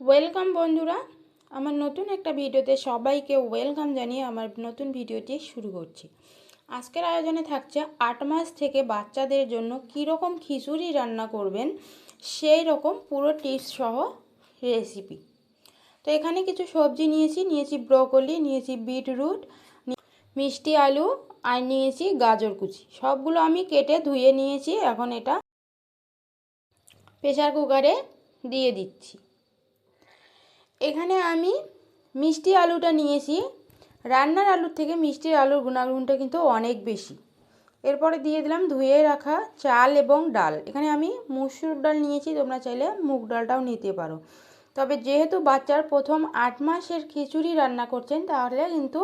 Welcome বন্ধুরা, আমার নতুন একটা ভিডিওতে সবাইকে ওয়েলকাম জানিয়ে আমার নতুন ভিডিওটি শুরু করছি। আজকের আয়োজনে থাকছে আট মাস থেকে বাচ্চাদের জন্য কীরকম খিচুড়ি রান্না করবেন, সেই রকম পুরো টিপস সহ রেসিপি তো এখানে কিছু সবজি নিয়েছি নিয়েছি ব্রোকলি, নিয়েছি বিটরুট, মিষ্টি আলু, আর নিয়েছি গাজর কুচি। সবগুলো আমি কেটে ধুয়ে নিয়েছি, এখন এটা প্রেশার কুকারে দিয়ে দিচ্ছি। এখানে আমি মিষ্টি আলুটা নিয়েছি। রান্নার আলুর থেকে মিষ্টির আলুর গুণাগুণটা কিন্তু অনেক বেশি। এরপরে দিয়ে দিলাম ধুয়ে রাখা চাল এবং ডাল। এখানে আমি মুসুর ডাল নিয়েছি, তোমরা চাইলে মুগ ডালটাও নিতে পারো। তবে যেহেতু বাচ্চার প্রথম আট মাসের খিচুড়ি রান্না করছেন, তাহলে কিন্তু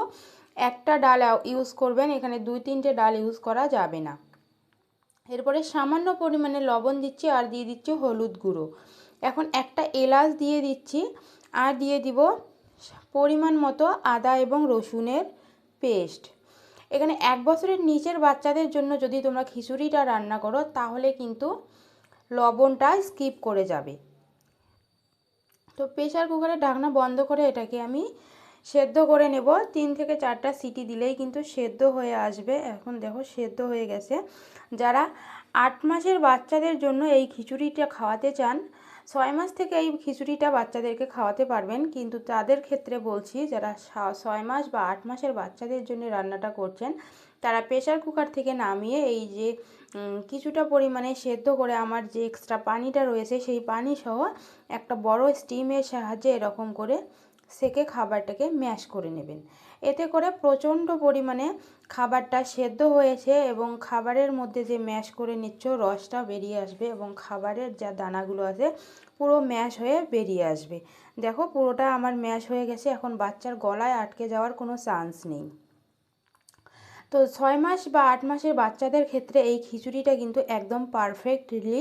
একটা ডাল ইউজ করবেন। এখানে দুই তিনটে ডাল ইউজ করা যাবে না। এরপরে সামান্য পরিমাণে লবণ দিচ্ছি আর দিয়ে দিচ্ছি হলুদ গুঁড়ো। এখন একটা এলাচ দিয়ে দিচ্ছি। আর দিয়ে দিব পরিমাণ মতো আদা এবং রসুনের পেস্ট। এখানে এক বছরের নিচের বাচ্চাদের জন্য যদি তোমরা খিচুড়িটা রান্না করো, তাহলে কিন্তু লবণটা স্কিপ করে যাবে। তো প্রেশার কুকারের ঢাকনা বন্ধ করে এটাকে আমি সেদ্ধ করে নেব। তিন থেকে চারটা সিটি দিলেই কিন্তু সেদ্ধ হয়ে আসবে। এখন দেখো সেদ্ধ হয়ে গেছে। যারা আট মাসের বাচ্চাদের জন্য এই খিচুড়িটা খাওয়াতে চান। ছয় মাস থেকে এই খিচুড়িটা বাচ্চাদেরকে খাওয়াতে পারবেন, কিন্তু তাদের ক্ষেত্রে বলছি, যারা ছয় মাস বা আট মাসের বাচ্চাদের জন্য রান্নাটা করছেন, তারা প্রেশার কুকার থেকে নামিয়ে এই যে কিছুটা পরিমাণে সেদ্ধ করে আমার যে এক্সট্রা পানিটা রয়েছে, সেই পানি সহ একটা বড় স্টিমের সাহায্যে এরকম করে সেকে খাবারটাকে ম্যাশ করে নেবেন। এতে করে প্রচণ্ড পরিমাণে খাবারটা সেদ্ধ হয়েছে এবং খাবারের মধ্যে যে ম্যাশ করে নিচ্ছ, রসটা বেরিয়ে আসবে এবং খাবারের যা দানাগুলো আছে, পুরো ম্যাশ হয়ে বেরিয়ে আসবে। দেখো পুরোটা আমার ম্যাশ হয়ে গেছে, এখন বাচ্চার গলায় আটকে যাওয়ার কোনো চান্স নেই। তো ছয় মাস বা আট মাসের বাচ্চাদের ক্ষেত্রে এই খিচুড়িটা কিন্তু একদম পারফেক্টলি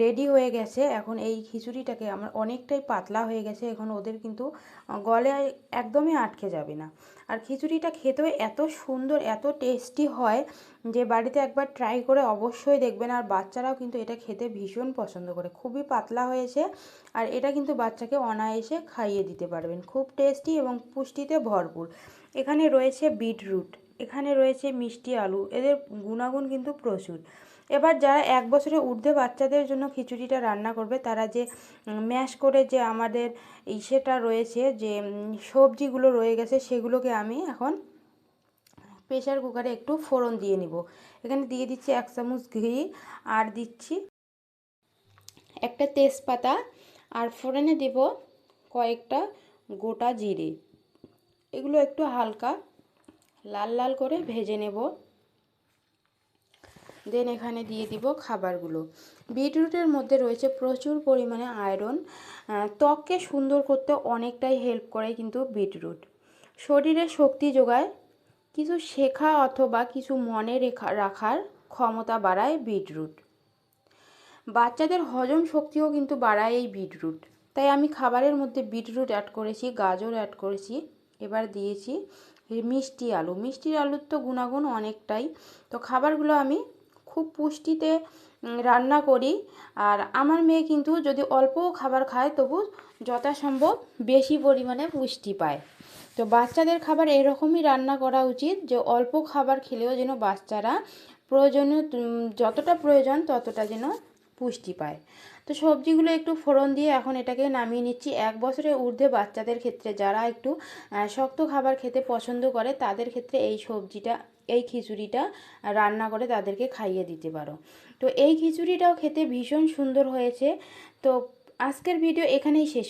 রেডি হয়ে গেছে। এখন এই খিচুড়িটাকে আমার অনেকটাই পাতলা হয়ে গেছে, এখন ওদের কিন্তু গলে একদমই আটকে যাবে না। আর খিচুড়িটা খেতেও এত সুন্দর, এত টেস্টি হয় যে বাড়িতে একবার ট্রাই করে অবশ্যই দেখবেন। আর বাচ্চারাও কিন্তু এটা খেতে ভীষণ পছন্দ করে। খুবই পাতলা হয়েছে আর এটা কিন্তু বাচ্চাকে অনায়াসে খাইয়ে দিতে পারবেন। খুব টেস্টি এবং পুষ্টিতে ভরপুর। এখানে রয়েছে বিটরুট। এখানে রয়েছে মিষ্টি আলু, এদের গুণাগুণ কিন্তু প্রচুর। এবার যারা এক বছরে ঊর্ধ্বে বাচ্চাদের জন্য খিচুড়িটা রান্না করবে, তারা যে ম্যাশ করে যে আমাদের ইসেটা রয়েছে, যে সবজিগুলো রয়ে গেছে, সেগুলোকে আমি এখন প্রেশার কুকারে একটু ফোড়ন দিয়ে নিব। এখানে দিয়ে দিচ্ছি এক চামচ ঘি আর দিচ্ছি একটা তেজপাতা আর ফোড়নে দেব কয়েকটা গোটা জিরে। এগুলো একটু হালকা লাল লাল করে ভেজে নেব। দেন এখানে দিয়ে দিব খাবারগুলো। বিটরুটের মধ্যে রয়েছে প্রচুর পরিমাণে আয়রন ত্বককে সুন্দর করতে অনেকটাই হেল্প করে কিন্তু বিটরুট। শরীরে শক্তি যোগায়, কিছু শেখা অথবা কিছু মনে রেখা, রাখার ক্ষমতা বাড়ায় বিটরুট। বাচ্চাদের হজম শক্তিও কিন্তু বাড়ায় এই বিটরুট। তাই আমি খাবারের মধ্যে বিটরুট অ্যাড করেছি, গাজর অ্যাড করেছি, এবার দিয়েছি মিষ্টি আলু। মিষ্টি আলুর তো গুণাগুণ অনেকটাই। তো খাবারগুলো আমি খুব পুষ্টিতে রান্না করি। আর আমার মেয়ে কিন্তু যদি অল্পও খাবার খায়, তবু যথাসম্ভব বেশি পরিমাণে পুষ্টি পায়। তো বাচ্চাদের খাবার এরকমই রান্না করা উচিত যে অল্প খাবার খেলেও যেন বাচ্চারা প্রয়োজনীয় যতটা প্রয়োজন ততটা যেন পুষ্টি পায়। তো সবজিগুলো একটু ফোড়ন দিয়ে এখন এটাকে নামিয়ে নিচ্ছি। এক বছরের ঊর্ধ্বে বাচ্চাদের ক্ষেত্রে যারা একটু শক্ত খাবার খেতে পছন্দ করে, তাদের ক্ষেত্রে এই সবজিটা, এই খিচুড়িটা রান্না করে তাদেরকে খাইয়ে দিতে পারো। তো এই খিচুড়িটাও খেতে ভীষণ সুন্দর হয়েছে। তো আজকের ভিডিও এখানেই শেষ